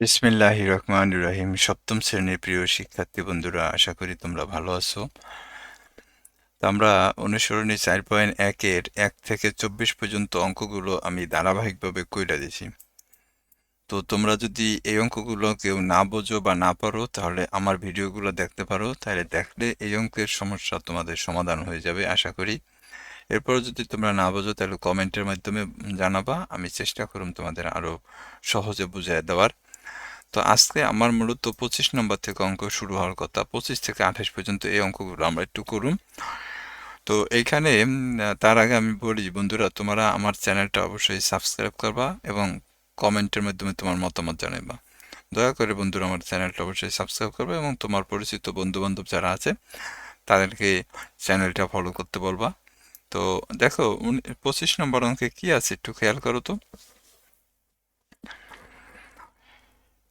বিসমিল্লাহ রহমান রহিম। সপ্তম শ্রেণির প্রিয় শিক্ষার্থী বন্ধুরা, আশা করি তোমরা ভালো আছো। তো আমরা অনুসরণী চার পয়েন্ট একের এক থেকে চব্বিশ পর্যন্ত অঙ্কগুলো আমি ধারাবাহিকভাবে কইরা দিছি। তো তোমরা যদি এই অঙ্কগুলো কেউ না বোঝো বা না পারো, তাহলে আমার ভিডিওগুলো দেখতে পারো। তাহলে দেখলে এই অঙ্কের সমস্যা তোমাদের সমাধান হয়ে যাবে, আশা করি। এরপর যদি তোমরা না বোঝো, তাহলে কমেন্টের মাধ্যমে জানাবা। আমি চেষ্টা করুম তোমাদের আরও সহজে বুঝিয়ে দেওয়ার। তো আজকে আমার মূলত পঁচিশ নম্বর থেকে অঙ্ক শুরু হওয়ার কথা। পঁচিশ থেকে আঠাশ পর্যন্ত এই অঙ্কগুলো আমরা একটু করুম তো এইখানে তার আগে আমি বলি, বন্ধুরা, তোমরা আমার চ্যানেলটা অবশ্যই সাবস্ক্রাইব করবা এবং কমেন্টের মাধ্যমে তোমার মতামত জানাবা দয়া করে বন্ধুরা, আমার চ্যানেলটা অবশ্যই সাবস্ক্রাইব করবে এবং তোমার পরিচিত বন্ধু বান্ধব যারা আছে, তাদেরকে চ্যানেলটা ফলো করতে বলবা। তো দেখো পঁচিশ নম্বর অঙ্কে কি আছে একটু খেয়াল করো তো।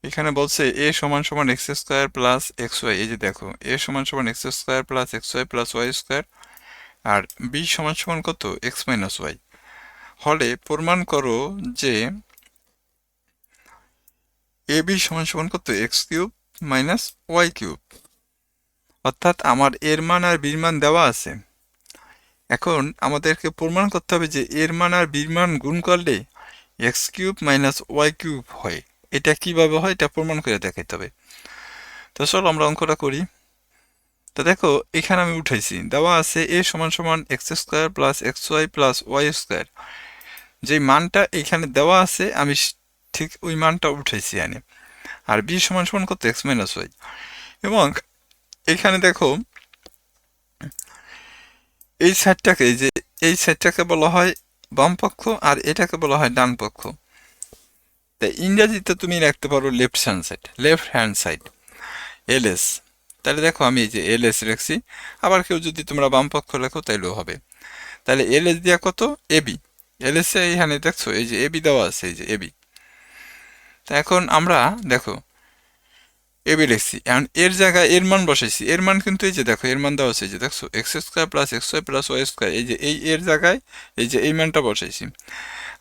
এখানে বলছে এ সমান সমান x square plus x y. এই যে দেখো, এ সমান সমান x square plus x y plus y square, আর বি সমান সমান কত? X minus y. হলে প্রমাণ করো যে এ বি সমান সমান কত? X cube minus y cube. অর্থাৎ আমার এর মান আর বির মান দেওয়া আছে। এখন আমাদেরকে প্রমাণ করতে হবে যে এর মান আর বির মান গুণ করলে x cube minus y cube হয়। এটা কীভাবে হয় এটা প্রমাণ করে দেখাইতে হবে। তো চলো আমরা অঙ্কটা করি। তো দেখো, এখানে আমি উঠাইছি। দেওয়া আছে এ সমান সমান x square plus x y plus y square যে মানটা এখানে দেওয়া আছে, আমি ঠিক ওই মানটা উঠাইছি এনে আর বি সমান সমান কত? এক্স মাইনাস ওয়াই এবং এখানে দেখো, এই সাইডটাকে যে এই সাইডটাকে বলা হয় বাম পক্ষ আর এটাকে বলা হয় ডান পক্ষ। তাই ইংরেজিতে তুমি রাখতে পারো left hand side left hand side LS তাহলে দেখো আমি এই যে এলএস রাখছি, আবার কেউ যদি তোমরা বাম পক্ষ লেখো তাইলেও হবে। তাহলে এলএস দেওয়া কত? এবি এলএস এইখানে দেখছ, এই যে এবি দেওয়া আছে, এই যে এবি তা এখন আমরা দেখো এবি লিখছি। এখন এর জায়গায় এর মান বসাইছি। এর মান কিন্তু এই যে দেখো, এর মান দেওয়া আছে এই যে দেখছ x square plus x y plus y square এই যে এই এর জায়গায় এই যে এই মানটা বসাইছি।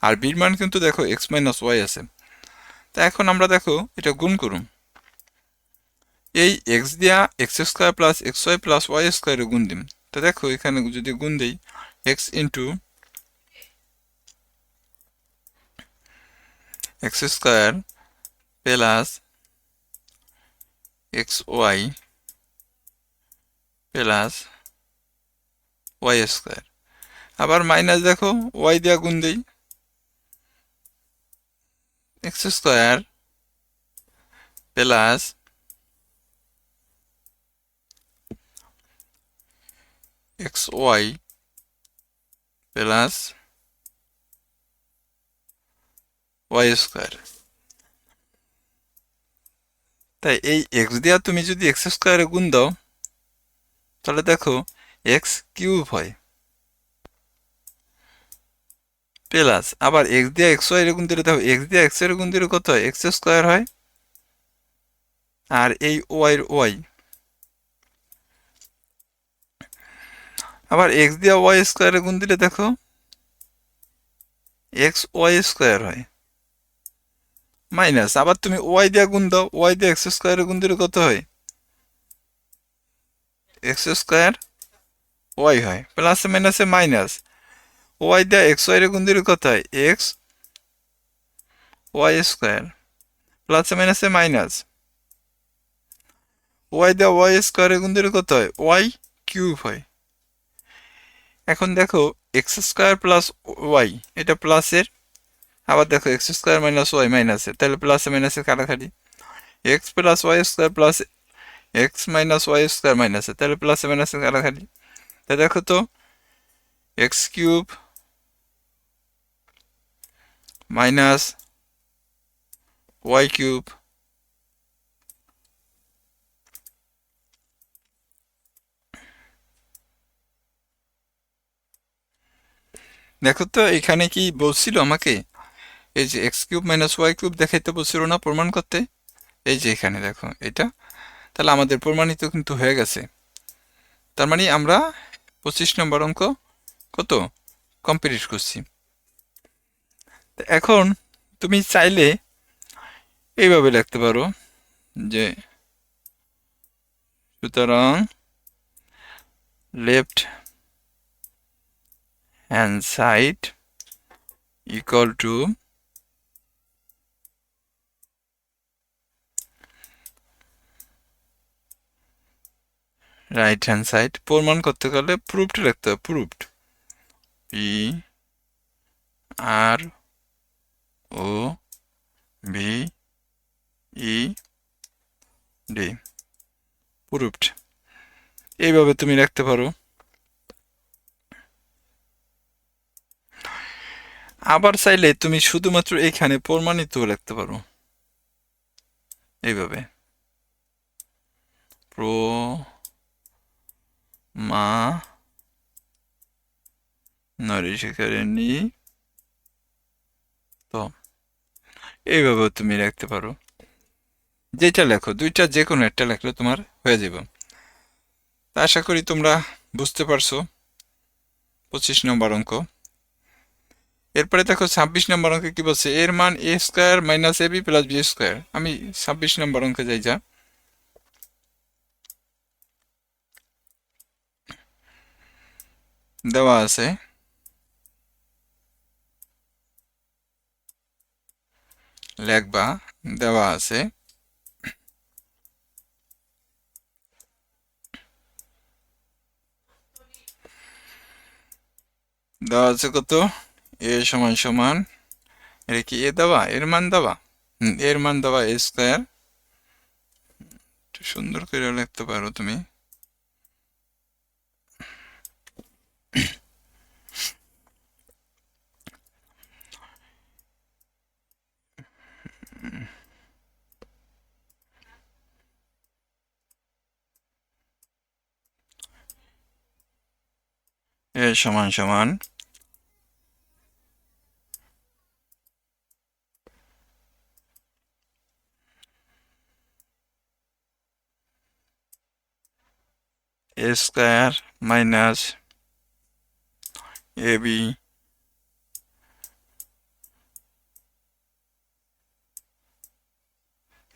আর বির মান কিন্তু দেখো এক্স মাইনাস ওয়াই আছে। তা এখন আমরা দেখো, এটা গুণ করুন। এই এক্স দিয়া x square plus x y plus y স্কোয়ারে গুণ দিম তা দেখো, এখানে যদি গুণ দিই x into x square plus x y plus y square আবার মাইনাস দেখো ওয়াই দিয়া গুণ দিই। X square plus x y plus y square তাই এই এক্স দিয়া তুমি যদি এক্স স্কোয়ারে গুণ দাও, তাহলে দেখো এক্স কিউব হয়। প্লাস আবার এক্স দিয়া এক্স ওয়াই গুণ দিলে দেখো এক্স দিয়া এক্সের গুণ দিলে কত হয়? এক্স স্কোয়ার হয়? আর এই ওয়াই ওয়াই আবার এক্স দিয়া ওয়াই স্কোয়ারে গুণ দিলে দেখো এক্স ওয়াই স্কোয়ার হয়। মাইনাস আবার তুমি ওয়াই দিয়া গুণ দাও ওয়াই দিয়ে এক্স স্কোয়ারে গুণ দিলে কত হয়? এক্স স্কোয়ার ওয়াই হয়। প্লাসে মাইনাসে মাইনাস ওয়াই দিয়ে এক্স, ওয়াই গুণ দিলে কত হয় এক্স, ওয়াই স্কোয়ার। প্লাসে মাইনাসে মাইনাস। ওয়াই দিয়ে ওয়াই স্কোয়ারে গুণ দিলে কত হয় ওয়াই কিউব হয়। এখন দেখো, এক্স স্কোয়ার প্লাস ওয়াই, এটা প্লাসের আবার দেখো, এক্স স্কোয়ার মাইনাস ওয়াই মাইনাসের তাহলে প্লাসে মাইনাসে কাটাকাটি। X plus y square plus x minus y square মাইনাসে তাহলে প্লাসে মাইনাসে কাটাকাটি। তা দেখো তো, x cube minus y cube দেখো তো, এখানে কি বলছিল আমাকে? এই যে x cube minus y cube দেখাইতে বলছিল না প্রমাণ করতে? এই যে এখানে দেখো, এটা। তাহলে আমাদের প্রমাণিত কিন্তু হয়ে গেছে। তার মানে আমরা পঁচিশ নম্বর অঙ্ক কত? কমপ্লিট করছি। এখন তুমি চাইলে এইভাবে লিখতে পারো যে সুতরাং left hand side equal to right hand side প্রমাণ করতে গেলে প্রুফড লিখতে হবে proved R O V E D proved এইভাবে তুমি রাখতে পারো। আবার চাইলে তুমি শুধুমাত্র এখানে প্রমাণিত লিখতে পারো। এইভাবে। প্রো মা নরিশিকারিণী তো এইভাবেও তুমি রাখতে পারো। যেটা লেখো, দুইটা যে কোনো একটা লেখলে তোমার হয়ে যাবে। আশা করি তোমরা বুঝতে পারছ পঁচিশ নম্বর অঙ্ক। এরপরে দেখো, ছাব্বিশ নম্বর অঙ্কে কি বলছে? এর মান a square minus a b plus b square আমি ছাব্বিশ নম্বর অঙ্কে যাই যা। দেওয়া আছে। লেখবা, দেওয়া আছে। দেওয়া আছে কত? এ সমান সমান, এটা কি? এ দেওয়া, এর মান দেওয়া। এর মান দেওয়া এ স্কোয়ার। সুন্দর করে লিখতে পারো তুমি। এ সমান সমান a square minus a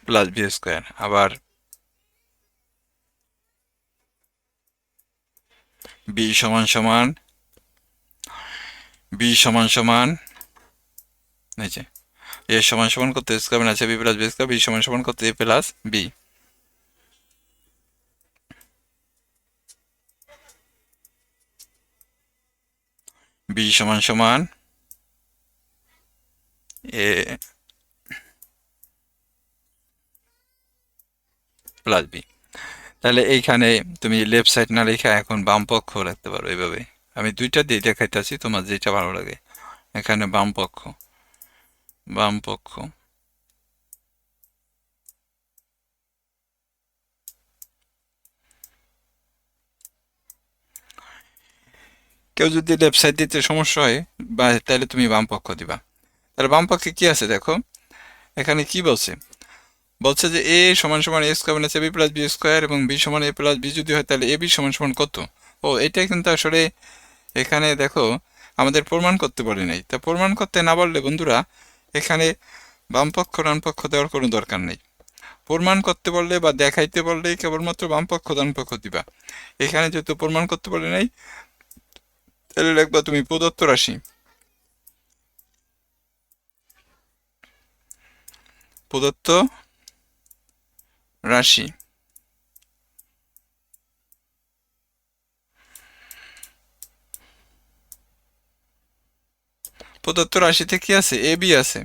plus b square আবার বি সমান সমান বি সমান সমান এ সমান সমান করতে square minus b plus b square b সমান সমান করতে এ প্লাস বি বি সমান সমান এ প্লাস বি তাহলে এইখানে তুমি লেফট সাইড না লেখা এখন বাম পক্ষ রাখতে পারো এইভাবে। আমি দুইটা দিয়ে দেখাইতেছি, তোমার যেটা ভালো লাগে। এখানে বাম পক্ষ। বাম পক্ষ। কেউ যদি লেফট সাইড দিতে সমস্যা হয়, বা তাহলে তুমি বাম পক্ষ দিবা। তাহলে বাম পক্ষে কি আছে দেখো? এখানে কি বলছে? বলছে যে এ সমান সমান এ স্কোয়ার মানে বি প্লাস বি স্কোয়ার এবং বি সমান এ প্লাস বি যদি হয় তাহলে এ বি সমান সমান কত? ও, এটা কিন্তু আসলে এখানে দেখো আমাদের প্রমাণ করতে বলে নাই। তা প্রমাণ করতে না বললে বন্ধুরা, এখানে বামপক্ষ ডানপক্ষ দেওয়ার কোনো দরকার নেই। প্রমাণ করতে বললে বা দেখাইতে বললে কেবলমাত্র বামপক্ষ ডানপক্ষ দিবা। এখানে যেহেতু প্রমাণ করতে বলে নাই, তাহলে লিখবা তুমি প্রদত্ত রাশি। প্রদত্ত রাশি। প্রদত্ত রাশিতে কি আছে? এ বি আছে।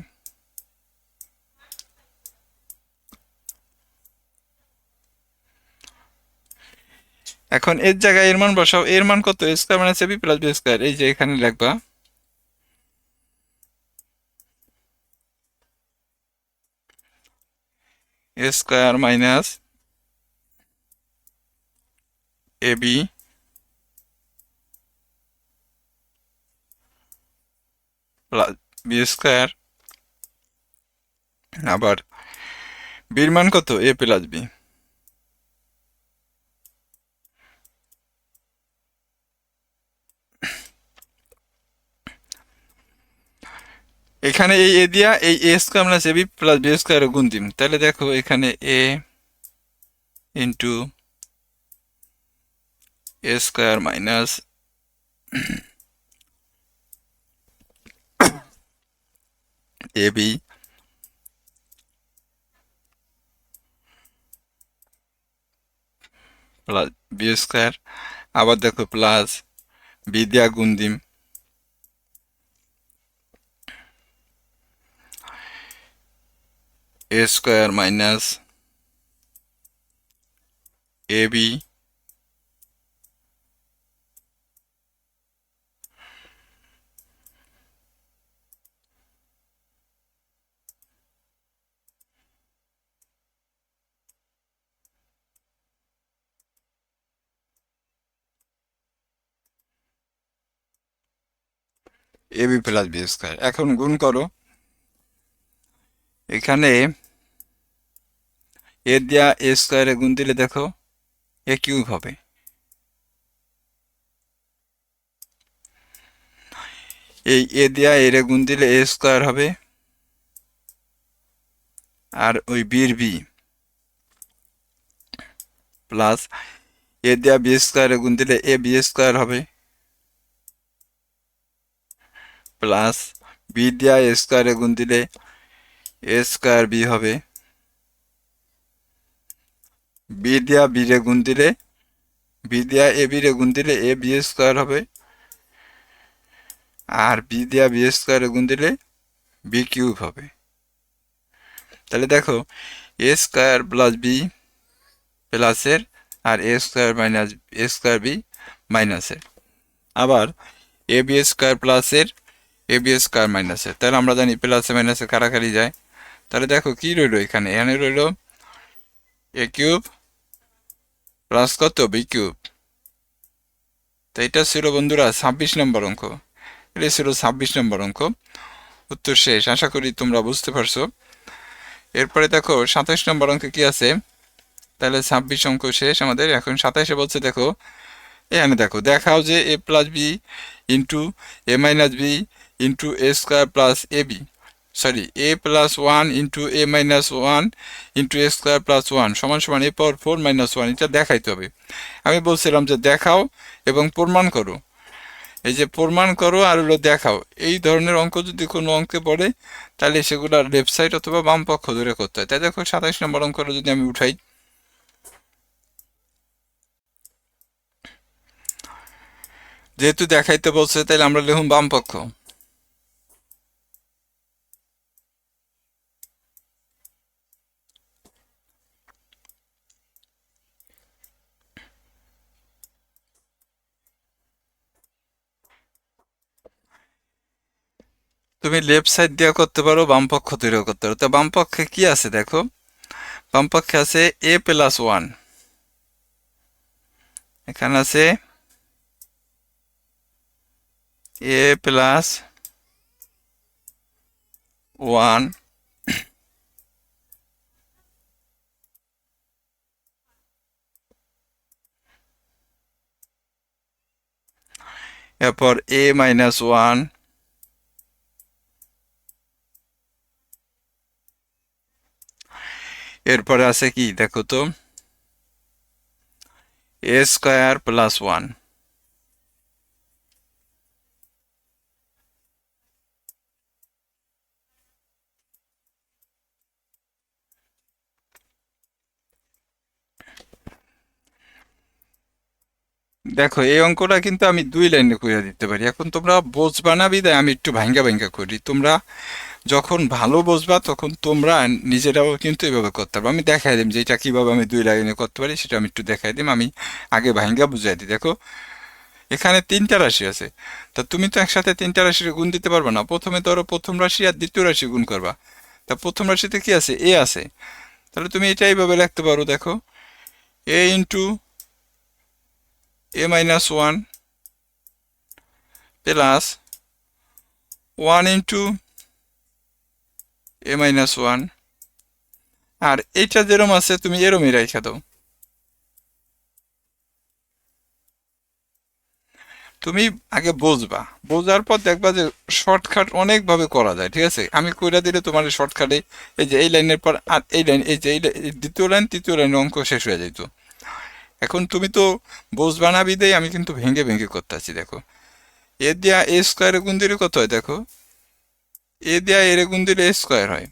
এখন এর জায়গায় এর মান বসাও। এর মান কত? স্কোয়ার মানে প্লাস বি স্কোয়ার এই যে এখানে লিখবা। Square minus a b plus b square আবার বির মান কত? এ প্লাস বি এখানে এই এ দিয়া এই a square minus a b plus b square গুণ দিম। তাহলে দেখো এখানে a into a square minus a b plus b square আবার দেখো প্লাস বি দিয়া গুণ দিম। A square minus a b a b plus b square এখন গুণ করো। এখানে এ দিয়া এ স্কোয়ারে গুণ দিলে দেখো এ কিউব হবে। এই এ দিয়া এরে গুণ দিলে এ স্কোয়ার হবে। আর ওই বির বি প্লাস এ দিয়া বি স্কোয়ারে গুণ দিলে এ বি স্কোয়ার হবে। প্লাস বি দিয়া এ স্কোয়ারে গুণ দিলে এ স্কোয়ার বি হবে। বি দিয়া বি রে গুণ দিলে বি দিয়া এ বি রে গুণ দিলে এ বি স্কোয়ার হবে। আর বি দিয়া বি স্কোয়ারে গুণ দিলে বি কিউব হবে। তাহলে দেখো এ স্কোয়ার প্লাস বি প্লাসের আর a square minus a square b মাইনাসের আবার এ বি স্কোয়ার প্লাসের এ বি স্কোয়ার মাইনাসের তাহলে আমরা জানি প্লাসে মাইনাসে কারাকারি যায়। তাহলে দেখো কি রইল এখানে? এখানে রইল এ কিউব প্লাস কত? বি কিউব তো এটা ছিল বন্ধুরা ছাব্বিশ নম্বর অঙ্ক। এটা ছিল ছাব্বিশ নম্বর অঙ্ক। উত্তর শেষ। আশা করি তোমরা বুঝতে পারছ। এরপরে দেখো সাতাইশ নম্বর অঙ্কে কি আছে? তাহলে ছাব্বিশ অঙ্ক শেষ আমাদের। এখন সাতাইশে বলছে দেখো, এখানে দেখো, দেখাও যে a plus b into a minus b into a square plus a b sorry a plus one into a minus one into a square plus one সমান সমান a power four minus one এটা দেখাইতে হবে। আমি বলছিলাম যে দেখাও এবং প্রমাণ করো। এই যে প্রমাণ করো আর হলো দেখাও। এই ধরনের অঙ্ক যদি কোনো অঙ্কে পড়ে, তাহলে সেগুলো লেফট সাইড অথবা বাম পক্ষ ধরে করতে হয়। তাই দেখো সাতাইশ নম্বর অঙ্কটা যদি আমি উঠাই। যেহেতু দেখাইতে বলছে, তাহলে আমরা লিখুন বাম পক্ষ। তুমি লেফট সাইড দিয়ে করতে পারো, বাম পক্ষ দিয়েও করতে পারো। তো বামপক্ষে কি আছে দেখো? বাম পক্ষে আছে এ প্লাস ওয়ান এখানে আছে এ প্লাস ওয়ান এরপর এ মাইনাস ওয়ান এরপরে আছে কি? দেখো তো। A square plus one. দেখো, এই অঙ্কটা কিন্তু আমি দুই লাইনে করে দিতে পারি। এখন তোমরা বুঝবা না বিদায় আমি একটু ভাঙ্গা ভাঙ্গা করি। তোমরা যখন ভালো বসবা, তখন তোমরা নিজেরাও কিন্তু এভাবে করতে পারবে। আমি দেখাই দিম যে এটা কীভাবে আমি দুই লাইনে করতে পারি, সেটা আমি একটু দেখাই দিম। আমি আগে ভাঙ্গা বুঝাই দিই। দেখো, এখানে তিনটা রাশি আছে। তা তুমি তো একসাথে তিনটা রাশির গুণ দিতে পারবে না। প্রথমে ধরো প্রথম রাশি আর দ্বিতীয় রাশি গুণ করবা। তা প্রথম রাশিতে কি আছে? এ আছে। তাহলে তুমি এটা এইভাবে লিখতে পারো, দেখো। A into a minus one plus one into a minus one আর এইটা যেরম আছে, তুমি এরমই রেখে দাও। তুমি আগে বুঝবা। বোঝার পর দেখবা যে শর্টকাট অনেকভাবে করা যায়, ঠিক আছে? আমি কইরা দিলে তোমার শর্টকাটে এই যে এই লাইনের পর আর এই লাইন, এই যে এই দ্বিতীয় লাইন, তৃতীয় লাইনের অঙ্ক শেষ হয়ে যেত এখন তুমি তো বুঝবা না বিদেই আমি কিন্তু ভেঙে ভেঙে করতেছি, দেখো। এ দিয়া এ স্কোয়ারে গুণ দিলে কত হয়, দেখো? এ দিয়া এর গুণ দিলে এ স্কোয়ার হয়।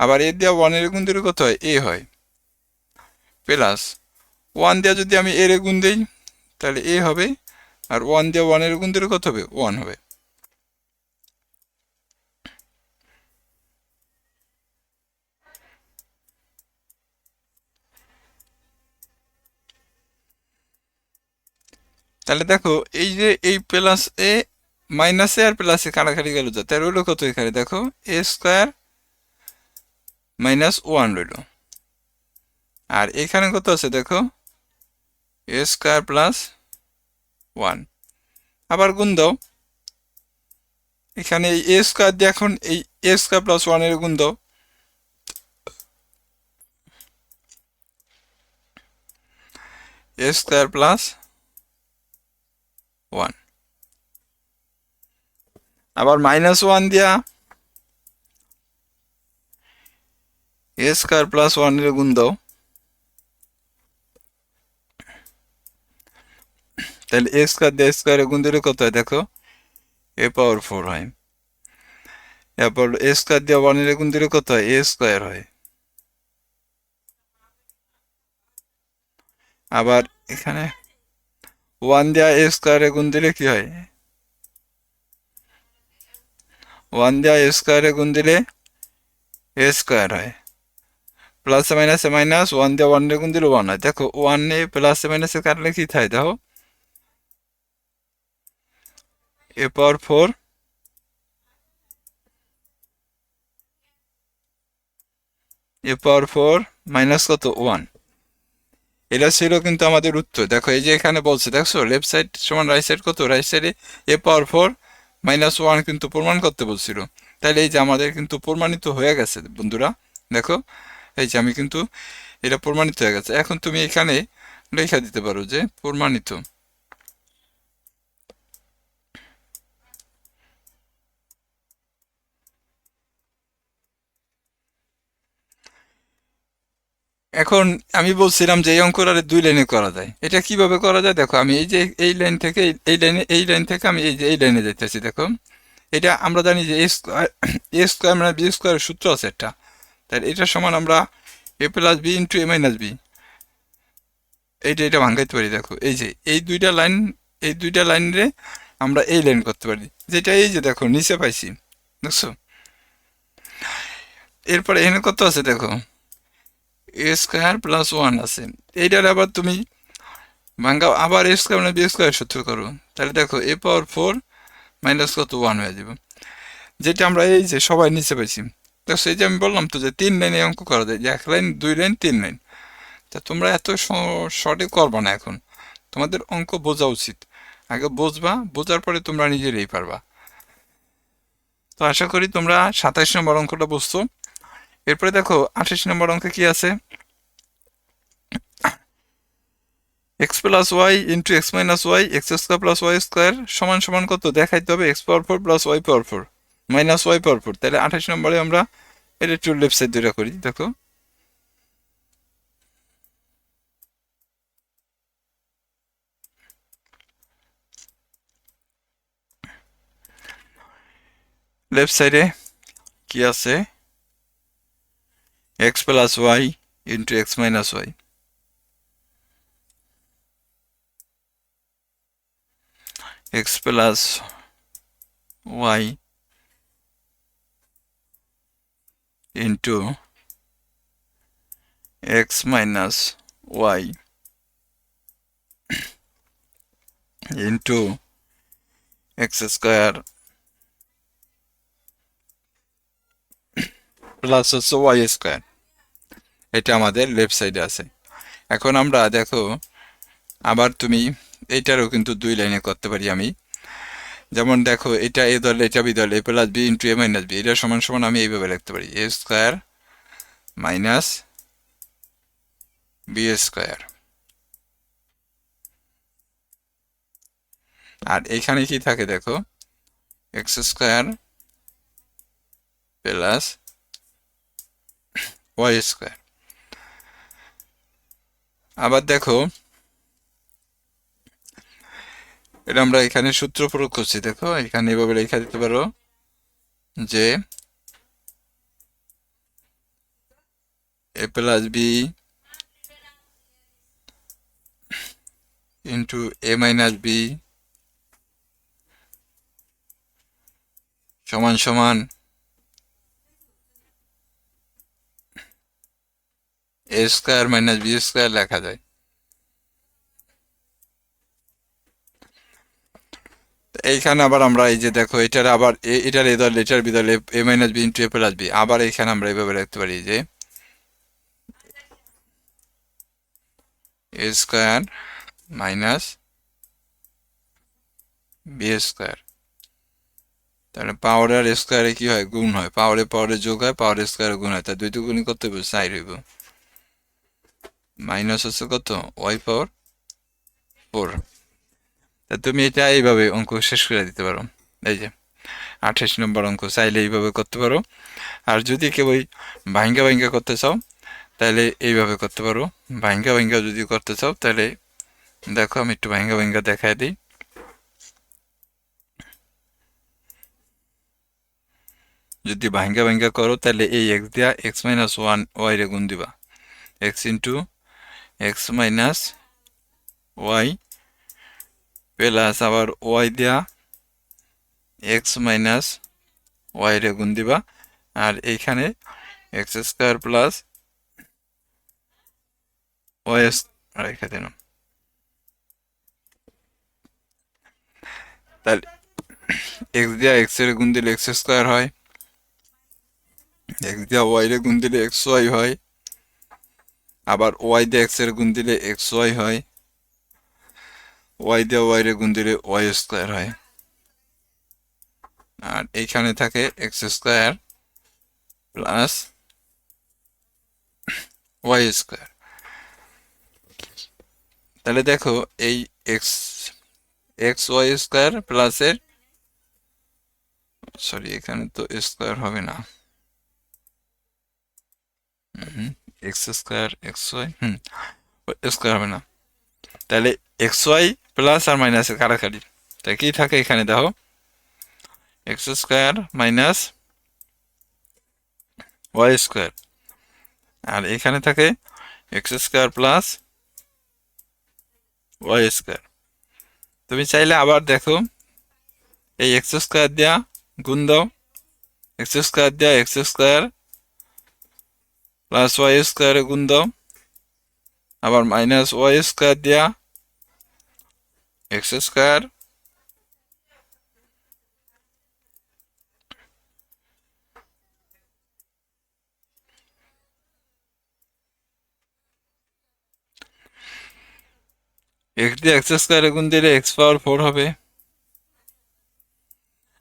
আবার এ দিয়া ওয়ানের গুণ দিলে কত হয়? এ হয়। প্লাস ওয়ান দিয়া যদি আমি এর গুণ দিই, তাহলে এ হবে। আর ওয়ান দিয়ে ওয়ানের গুণ দিলে কত হবে? ওয়ান হবে। তাহলে দেখো, এই যে এই প্লাস এ মাইনাস এ আর প্লাস কাটাকাটি গেল যা তার রইল কত এখানে? দেখো, এ স্কোয়ার মাইনাস ওয়ান রইল। আর এখানে কত আছে দেখো? A square plus one. আবার গুণ দাও। এখানে এ স্কোয়ার দিয়ে এখন এই এ স্কোয়ার প্লাস ওয়ানের গুণ দাও। A square plus one. আবার মাইনাস ওয়ান দিয়া এ স্কোয়ার প্লাস ওয়ানের গুণ দাও। তাহলে এ স্কোয়ার দিয়ে স্কোয়ারে গুণ দিলে কত হয় দেখো? এ পাওয়ার ফোর হয়। এরপর এ স্কোয়ার দিয়ে ওয়ানের গুণ দিলে কত হয়? এ স্কোয়ার হয়। আবার এখানে ওয়ান দিয়া এ স্কোয়ারে গুণ দিলে কি হয়? ওয়ান এ স্কোয়ারে গুণ দিলে এ স্কোয়ার হয় প্লাস মাইনাসে মাইনাস ওয়ান দিয়ে ওয়ানের গুণ দিলে ওয়ান হয় দেখো ওয়ানে প্লাসে মাইনাসে কাটলে কি থাকে দেখো a power four a power four minus কত? ওয়ান এটা ছিল কিন্তু আমাদের উত্তর। দেখো, এই যে এখানে বলছে, দেখছ? লেফট সাইড সমান রাইট সাইড কত? রাইট সাইডে a power four minus one কিন্তু প্রমাণ করতে বলছিল। তাহলে এই যে আমাদের কিন্তু প্রমাণিত হয়ে গেছে বন্ধুরা, দেখো, এই যে আমি কিন্তু এটা প্রমাণিত হয়ে গেছে। এখন তুমি এখানে লেখা দিতে পারো যে প্রমাণিত। এখন আমি বলছিলাম যে এই অঙ্কটারে দুই লাইনে করা যায়। এটা কীভাবে করা যায়? দেখো, আমি এই যে এই লাইন থেকে এই লাইনে এই লাইন থেকে আমি এই যে এই লাইনে যাইতেছি, দেখো। এটা আমরা জানি যে এ স্কোয়ার মানে বি স্কোয়ারের সূত্র আছে একটা। তাহলে এটা সমান আমরা a plus b into a minus b. এইটা এটা ভাঙাইতে পারি, দেখো। এই যে এই দুইটা লাইন এই দুইটা লাইনে আমরা এই লাইন করতে পারি। যেটা এই যে দেখো, নিচে পাইছি। দেখছ? এরপরে এখানে কত আছে, দেখো? স্কোয়ার প্লাস ওয়ান আছে। এইটার আবার তুমি ভাঙ্গা আবার এ স্কোয়ার মানে বি স্কোয়ার সূত্র করো। তাহলে দেখো এ পাওয়ার ফোর মাইনাস কত? ওয়ান হয়ে যাবে। যেটা আমরা এই যে সবাই নিচে পাইছি দেখো এই যে আমি বললাম তো যে তিন লাইনে অঙ্ক করা যায় এক লাইন দুই লাইন তিন লাইন তা তোমরা এত শর্টে করবা না এখন। তোমাদের অঙ্ক বোঝা উচিত। আগে বুঝবা, বোঝার পরে তোমরা নিজেরাই পারবা। তো আশা করি তোমরা সাতাইশ নম্বর অঙ্কটা বুঝছ। এরপরে দেখো, আঠাশ নম্বর অঙ্কে কি আছে? X plus y into x minus y x square plus y square সমান সমান কত? দেখাইতে হবে x power four plus y power four minus y power four তাহলে আঠাশ নম্বরে আমরা এটা একটু লেফট সাইড দুইটা করি, দেখো। লেফট সাইডে কি আছে? x plus y into x minus y. x plus y into x minus y into x square plus y square এটা আমাদের লেফট সাইডে আছে। এখন আমরা দেখো, আবার তুমি এইটারও কিন্তু দুই লাইনে করতে পারি আমি। যেমন দেখো, এটা এ দল, এটা বি দল, a plus b into a minus b এটা সমান সমান আমি এইভাবে লিখতে পারি। A square minus b square আর এখানে কি থাকে দেখো x square plus y square আবার দেখো, এটা আমরা এখানে সূত্র প্রয়োগ করছি, দেখো, এখানে এভাবে লেখা দিতে পারো যে a plus b into a minus b সমান সমান a square minus b square লেখা যায়। এইখানে আবার আমরা এই যে দেখো, এটার আবার এটার এ দল, এটার বি দল, a minus b into a plus b আবার এইখানে আমরা এইভাবে রাখতে পারি যে a square minus b square তাহলে পাওয়ারের স্কোয়ারে কি হয়? গুণ হয়। পাওয়ারে পাওয়ারে যোগ হয় পাওয়ার স্কোয়ারে গুণ হয়। তা দুই দুগুণই করতে হবে সাই রইব মাইনাস হচ্ছে কত? Y power four. তা তুমি এটা এইভাবে অঙ্ক শেষ করে দিতে পারো। এই যে, আঠাশ নম্বর অঙ্ক, চাইলে এইভাবে করতে পারো। আর যদি কেউ ওই ভাঙ্গা ভাঙ্গা করতে চাও, তাহলে এইভাবে করতে পারো। ভাঙ্গা ভাঙ্গা যদি করতে চাও, তাহলে দেখো, আমি একটু ভাঙ্গা ভাঙ্গা দেখাই দিই। যদি ভাঙ্গা ভাঙ্গা করো, তাহলে এই এক্স দিয়া এক্স মাইনাস ওয়ান ওয়াই রে গুণ দিবা। X into x minus y plus আবার ওয়াই দিয়া এক্স মাইনাস ওয়াই রে গুণ দিবা। আর এইখানে এক্স স্কোয়ার প্লাস ওয়াই রেখে দিলাম। তাহলে এক্স দিয়া এক্সের গুণ দিলে এক্স স্কোয়ার হয়। এক্স দিয়া ওয়াই রে গুণ দিলে এক্স ওয়াই হয়। আবার ওয়াই দিয়ে এক্সের গুণ দিলে এক্স ওয়াই হয়। ওয়াই দিয়ে ওয়াই রে গুণ দিলে ওয়াই স্কোয়ার হয়। আর এইখানে থাকে x square plus y square তাহলে দেখো এই এক্স এক্স ওয়াই স্কোয়ার প্লাসের সরি এখানে তো স্কোয়ার হবে না। X square x y hmm square হবে না। তাহলে এক্স ওয়াই প্লাস আর মাইনাসের কাটাকাটি তাই কি থাকে এখানে দেখো? X square minus y square আর এখানে থাকে x square plus y square তুমি চাইলে আবার দেখো, এই এক্স স্কোয়ার দেওয়া গুণ দাও। এক্স স্কোয়ার দেওয়া এক্স স্কোয়ার প্লাস ওয়াই স্কোয়ারে গুণ দাও। আবার মাইনাস ওয়াই স্কোয়ার দেওয়া এক্স স্কোয়ার। এক্স দিয়ে এক্স স্কোয়ারে গুণ দিলে এক্স পাওয়ার ফোর হবে।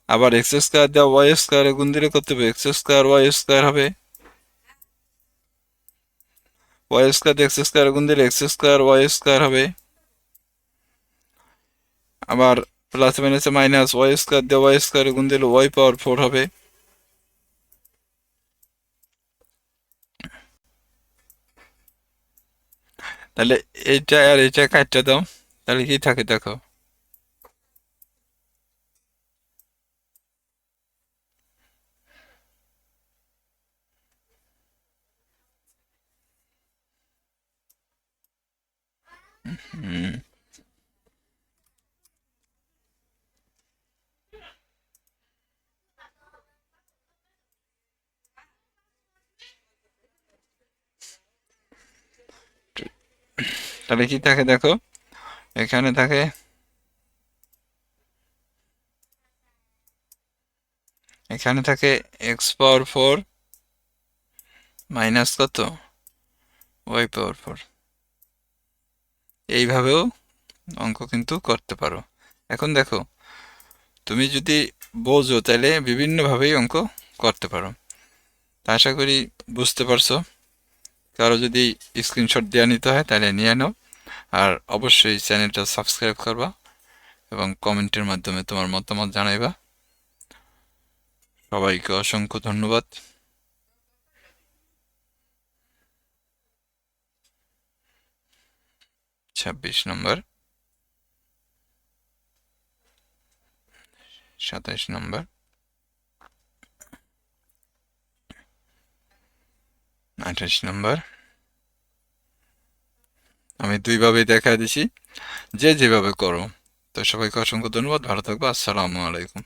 আবার এক্স স্কোয়ার দেওয়া ওয়াই স্কোয়ারে গুণ দিলে করতে হবে? এক্স স্কোয়ার ওয়াই স্কোয়ার হবে। ওয়াই স্কোয়ার এক্স স্কোয়ার গুণ দিলে এক্স স্কোয়ার ওয়াই স্কোয়ার হবে। আবার প্লাস মাইনাসে মাইনাস ওয়াই স্কোয়ার দিয়ে ওয়াই স্কোয়ার গুণ দিলে ওয়াই পাওয়ার ফোর হবে। তাহলে এইটা আর এইটা কাটটা দাও, তাহলে কি থাকে দেখো। তাহলে কি থাকে দেখো? এখানে থাকে এখানে থাকে এক্স পাওয়ার ফোর মাইনাস কত? ওয়াই পাওয়ার ফোর এইভাবেও অঙ্ক কিন্তু করতে পারো। এখন দেখো, তুমি যদি বোঝো তাহলে বিভিন্নভাবেই অঙ্ক করতে পারো। তা আশা করি বুঝতে পারছ। কারও যদি স্ক্রিনশট দেওয়া নিতে হয় তাহলে নিয়ে নাও। আর অবশ্যই চ্যানেলটা সাবস্ক্রাইব করবা এবং কমেন্টের মাধ্যমে তোমার মতামত জানাইবা। সবাইকে অসংখ্য ধন্যবাদ। ছাব্বিশ নম্বর। সাতাইশ নম্বর। আঠাশ নম্বর। আমি দুইভাবেই দেখা দিছি। যে যেভাবে করো। তো সবাইকে অসংখ্য ধন্যবাদ। ভালো থাকব। আসসালামু আলাইকুম।